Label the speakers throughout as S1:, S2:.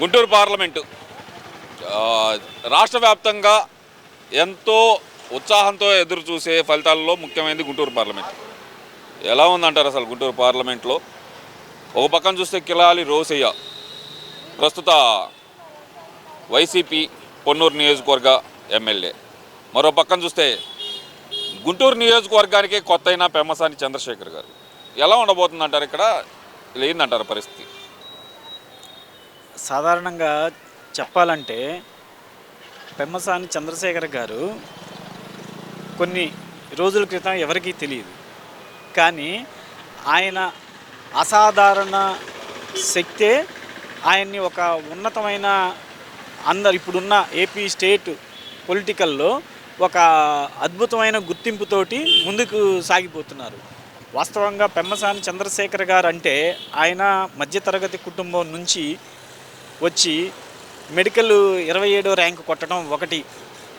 S1: Guntur parliament. రాష్ట్ర వ్యాప్తంగా ఎంతో ఉత్సాహంతో ఎదురు చూసే ఫలితాలలో ముఖ్యమైనది గుంటూరు పార్లమెంట్. ఎలా ఉందంటారు అసలు గుంటూరు పార్లమెంట్లో? ఒక పక్కన చూస్తే కిలాలి రోసయ్య ప్రస్తుత వైసీపీ పొన్నూరు నియోజకవర్గ ఎమ్మెల్యే. మరో పక్కన చూస్తే గుంటూరు నియోజకవర్గానికి కొత్త అయిన పెమ్మసాని చంద్రశేఖర్ గారు. ఎలా ఉండబోతుందంటారు ఇక్కడ? లేదంటారు పరిస్థితి.
S2: సాధారణంగా చెప్పాలంటే పెమ్మసాని చంద్రశేఖర్ గారు కొన్ని రోజుల క్రితం ఎవరికీ తెలియదు. కానీ ఆయన అసాధారణ శక్తే ఆయన్ని ఒక ఉన్నతమైన అందరు ఇప్పుడున్న ఏపీ స్టేట్ పొలిటికల్లో ఒక అద్భుతమైన గుర్తింపుతోటి ముందుకు సాగిపోతున్నారు. వాస్తవంగా పెమ్మసాని చంద్రశేఖర్ గారు అంటే ఆయన మధ్యతరగతి కుటుంబం నుంచి వచ్చి మెడికల్ ఇరవై ఏడో ర్యాంకు కొట్టడం ఒకటి.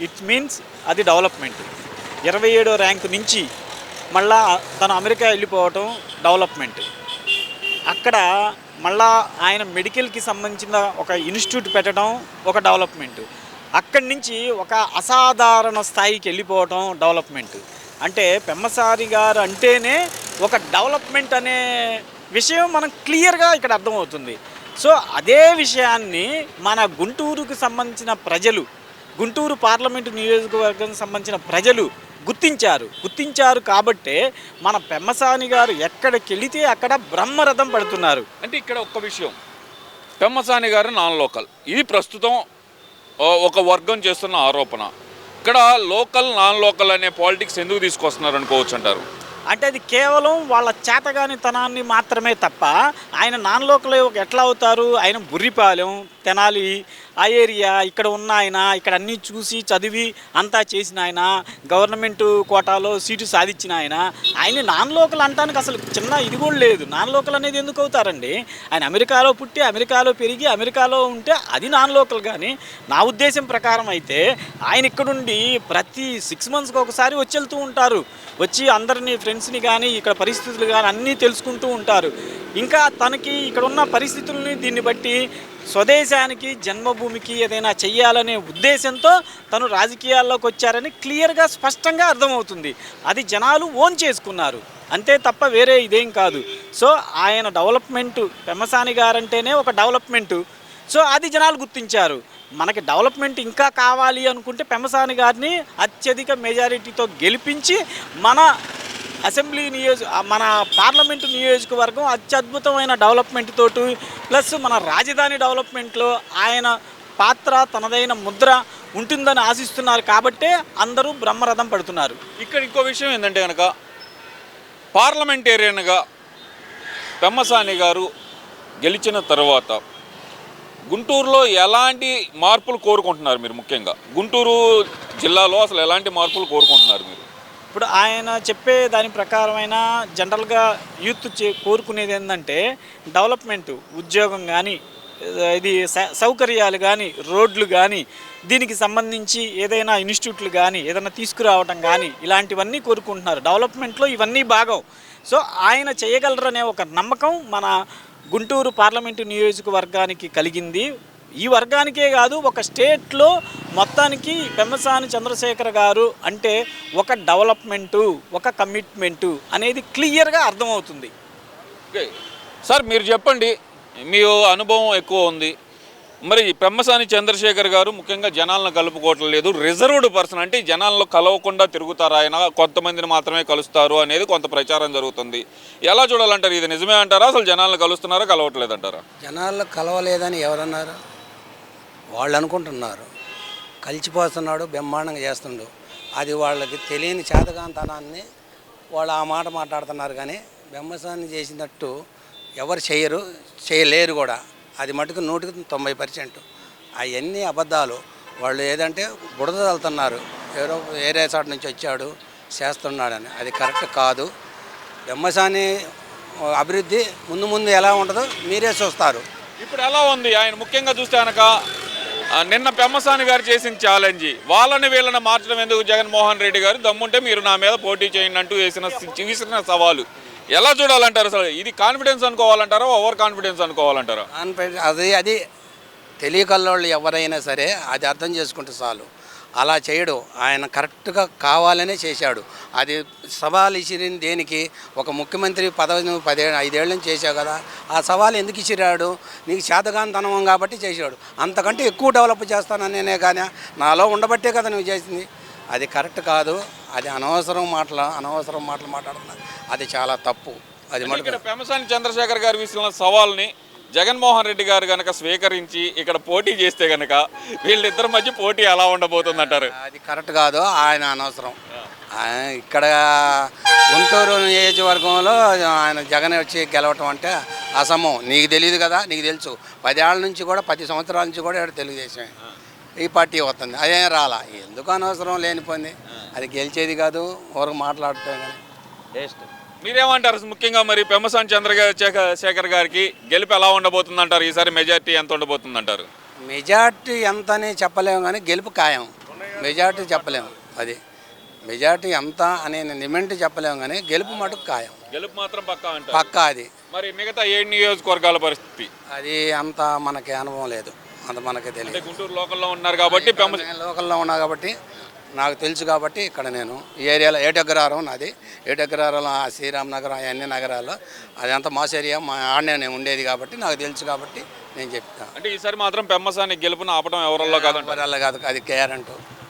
S2: ఇట్ మీన్స్ అది డెవలప్మెంట్ ఇరవై ఏడో ర్యాంకు నుంచి మళ్ళా తను అమెరికా వెళ్ళిపోవటం డెవలప్మెంట్ అక్కడ మళ్ళా ఆయన మెడికల్కి సంబంధించిన ఒక ఇన్స్టిట్యూట్ పెట్టడం ఒక డెవలప్మెంట్ అక్కడి నుంచి ఒక అసాధారణ స్థాయికి వెళ్ళిపోవటం డెవలప్మెంట్ అంటే పెమ్మసారి గారు అంటేనే ఒక డెవలప్మెంట్ అనే విషయం మనం క్లియర్గా ఇక్కడ అర్థమవుతుంది. సో అదే విషయాన్ని మన గుంటూరుకు సంబంధించిన ప్రజలు గుంటూరు పార్లమెంటు నియోజకవర్గం సంబంధించిన ప్రజలు గుర్తించారు. గుర్తించారు కాబట్టే మన పెమ్మసాని గారు ఎక్కడికి వెళితే అక్కడ బ్రహ్మరథం పడుతున్నారు.
S1: అంటే ఇక్కడ ఒక్క విషయం. పెమ్మసాని గారు నాన్ లోకల్. ఇది ప్రస్తుతం ఒక వర్గం చేస్తున్న ఆరోపణ. ఇక్కడ లోకల్ నాన్ లోకల్ అనే పాలిటిక్స్ ఎందుకు తీసుకొస్తున్నారు అనుకోవచ్చు అంటారు?
S2: అంటే అది కేవలం వాళ్ళ చేతగానితనాన్ని మాత్రమే తప్ప ఆయన నాన్ లోకల్ ఎట్లా అవుతారు? ఆయన బుర్రిపాలెం తెనాలి ఆ ఏరియా ఇక్కడ ఉన్న ఆయన ఇక్కడ అన్నీ చూసి చదివి అంతా చేసిన ఆయన గవర్నమెంట్ కోటాలో సీటు సాధించిన ఆయన ఆయన నాన్ లోకల్ అంటానికి అసలు చిన్న ఇది కూడా లేదు. నాన్ లోకల్ అనేది ఎందుకు అవుతారండి? ఆయన అమెరికాలో పుట్టి అమెరికాలో పెరిగి అమెరికాలో ఉంటే అది నాన్ లోకల్ కానీ నా ఉద్దేశం ప్రకారం అయితే ఆయన ఇక్కడుండి ప్రతి సిక్స్ మంత్స్కి ఒకసారి వచ్చి వెళ్తూ ఉంటారు. వచ్చి అందరినీ ఫ్రెండ్స్ని కానీ ఇక్కడ పరిస్థితులు కానీ అన్నీ తెలుసుకుంటూ ఉంటారు. ఇంకా తనకి ఇక్కడ ఉన్న పరిస్థితుల్ని దీన్ని బట్టి స్వదేశానికి భూమికి ఏదైనా చెయ్యాలనే ఉద్దేశంతో తను రాజకీయాల్లోకి వచ్చారని క్లియర్గా స్పష్టంగా అర్థమవుతుంది. అది జనాలు ఓన్ చేసుకున్నారు. అంతే తప్ప వేరే ఇదేం కాదు. సో ఆయన డెవలప్మెంట్ పెమ్మసాని గారంటేనే ఒక డెవలప్మెంటు. సో అది జనాలు గుర్తించారు. మనకి డెవలప్మెంట్ ఇంకా కావాలి అనుకుంటే పెమ్మసాని గారిని అత్యధిక మెజారిటీతో గెలిపించి మన అసెంబ్లీ నియోజ మన పార్లమెంటు నియోజకవర్గం అత్యద్భుతమైన డెవలప్మెంట్ తోటి ప్లస్ మన రాజధాని డెవలప్మెంట్లో ఆయన పాత్ర తనదైన ముద్ర ఉంటుందని ఆశిస్తున్నారు కాబట్టే అందరూ బ్రహ్మరథం పడుతున్నారు.
S1: ఇక్కడ ఇంకో విషయం ఏంటంటే కనుక పార్లమెంటేరియన్గా పెమ్మసాని గారు గెలిచిన తర్వాత గుంటూరులో ఎలాంటి మార్పులు కోరుకుంటున్నారు మీరు ముఖ్యంగా? గుంటూరు జిల్లాలో అసలు ఎలాంటి మార్పులు కోరుకుంటున్నారు మీరు?
S2: ఇప్పుడు ఆయన చెప్పే దాని ప్రకారమైన జనరల్గా యూత్ చే కోరుకునేది ఏంటంటే డెవలప్మెంట్ ఉద్యోగం కానీ ఇది స- సౌకర్యాలు కానీ రోడ్లు కానీ దీనికి సంబంధించి ఏదైనా ఇన్స్టిట్యూట్లు కానీ ఏదైనా తీసుకురావటం కానీ ఇలాంటివన్నీ కోరుకుంటున్నారు. డెవలప్మెంట్లో ఇవన్నీ భాగం. సో ఆయన చేయగలరనే ఒక నమ్మకం మన గుంటూరు పార్లమెంటు నియోజకవర్గానికి కలిగింది. ఈ వర్గానికే కాదు ఒక స్టేట్లో మొత్తానికి పెమ్మసాని చంద్రశేఖర్ గారు అంటే ఒక డెవలప్మెంటు ఒక కమిట్మెంటు అనేది క్లియర్గా అర్థమవుతుంది.
S1: సార్ మీరు చెప్పండి మీ అనుభవం ఎక్కువ ఉంది. మరి పెమ్మసాని చంద్రశేఖర్ గారు ముఖ్యంగా జనాలను కలుపుకోవటం లేదు. రిజర్వ్డ్ పర్సన్ అంటే జనాల్లో కలవకుండా తిరుగుతారు ఆయన? కొంతమందిని మాత్రమే కలుస్తారు అనేది కొంత ప్రచారం జరుగుతుంది. ఎలా చూడాలంటారు? ఇది నిజమే అంటారా? అసలు జనాలను కలుస్తున్నారా కలవట్లేదు అంటారా
S3: జనాల్లో కలవలేదని ఎవరన్నారు? వాళ్ళు అనుకుంటున్నారు. కలిసిపోతున్నాడు బ్రహ్మాండంగా చేస్తుండు. అది వాళ్ళకి తెలియని చేతగాంతనాన్ని వాళ్ళు ఆ మాట మాట్లాడుతున్నారు కానీ బ్రహ్మసాన్ని చేసినట్టు ఎవరు చేయరు చేయలేరు కూడా. అది మటుకు నూటికి తొంభై పర్సెంట్. అవన్నీ అబద్ధాలు. వాళ్ళు ఏదంటే బుడద వెళ్తున్నారు ఎవరో వేరే చోట నుంచి వచ్చాడు చేస్తున్నాడని. అది కరెక్ట్ కాదు. బ్రహ్మసాని అభివృద్ధి ముందు ముందు ఎలా ఉంటుందో మీరే చూస్తారు.
S1: ఇప్పుడు ఎలా ఉంది? ఆయన ముఖ్యంగా చూస్తే కనుక నిన్న పెమ్మసాని గారు చేసిన ఛాలెంజ్ వాళ్ళని వీళ్ళని మార్చడం ఎందుకు జగన్మోహన్ రెడ్డి గారు? దమ్ముంటే మీరు నా మీద పోటీ చేయండి అంటూ వేసిన విసిరిన సవాలు. ఎలా చూడాలంటారు అసలు? ఇది కాన్ఫిడెన్స్ అనుకోవాలంటారా? ఓవర్ కాన్ఫిడెన్స్ అనుకోవాలంటారా?
S3: కాన్ఫిడెన్స్ అది అది తెలియకల్లోళ్ళు ఎవరైనా సరే అది అర్థం చేసుకుంటే చాలు. అలా చేయడు. ఆయన కరెక్ట్గా కావాలనే చేశాడు. అది సవాల్ ఇచ్చిరింది దేనికి? ఒక ముఖ్యమంత్రి పదవి నువ్వు ఐదేళ్ళ నుంచి చేశావు కదా. ఆ సవాల్ ఎందుకు ఇచ్చిరాడు నీకు చేతగాంతనం కాబట్టి చేశాడు. అంతకంటే ఎక్కువ డెవలప్ చేస్తానని నేనే కానీ నాలో ఉండబట్టే కదా నువ్వు చేసింది. అది కరెక్ట్ కాదు అది అనవసరం మాటలు అనవసరం మాటలు మాట్లాడుతున్నా. అది చాలా తప్పు. అది
S1: ఇక్కడ పెమసాని చంద్రశేఖర్ గారు విసిరిన సవాల్ని జగన్మోహన్ రెడ్డి గారు గనక స్వీకరించి ఇక్కడ పోటీ చేస్తే గనక వీళ్ళిద్దరి మధ్య పోటీ ఎలా ఉండబోతుంది అంటారు
S3: అది కరెక్ట్ కాదు ఆయన అనవసరం. ఇక్కడ గుంటూరు నియోజకవర్గంలో ఆయన జగన్ వచ్చి గెలవటం అంటే అసమం నీకు తెలియదు కదా నీకు తెలుసు. పదేళ్ళ నుంచి కూడా పది సంవత్సరాల నుంచి కూడా ఇక్కడ తెలుగుదేశం ఈ పార్టీ వస్తుంది. అదేం రాలా? ఎందుకు అనవసరం లేనిపోయింది అది గెలిచేది కాదు ఊరకు మాట్లాడటం కానీ. వేస్ట్
S1: మీరేమంటారు ముఖ్యంగా మరి పెమ్మసాని చంద్రశేఖర్ శేఖర్ గారికి గెలుపు ఎలా ఉండబోతుంది అంటారు ఈసారి మెజార్టీ ఎంత ఉండబోతుంది అంటారు
S3: మెజార్టీ ఎంత అని చెప్పలేము కానీ గెలుపు ఖాయం. మెజార్టీ చెప్పలేము. అది మెజార్టీ ఎంత అనే నిమెంట్ చెప్పలేము కానీ గెలుపు మటుకు ఖాయం.
S1: గెలుపు మాత్రం పక్కా
S3: పక్కా అది.
S1: మరి మిగతా ఏడు నియోజకవర్గాల పరిస్థితి?
S3: అది అంత మనకి అనుభవం లేదు. అంత మనకి తెలియదు.
S1: గుంటూరు లోకల్లో ఉన్నారు కాబట్టి
S3: నేను లోకల్లో ఉన్నా కాబట్టి నాకు తెలుసు కాబట్టి ఇక్కడ నేను ఈ ఏరియాలో ఏటగ్రహారం నాది. ఏటగ్రహారంలో ఆ శ్రీరామ్ నగరం అవన్నీ నగరాల్లో. అదంతా మాస్ ఏరియా మా ఆడనే నేను ఉండేది కాబట్టి నాకు తెలుసు కాబట్టి నేను చెప్తాను
S1: అంటే ఈసారి మాత్రం పెమ్మసాని గెలుపుని ఆపడం ఎవరల్లో కాదంటారు?
S3: కాదు అది అంటూ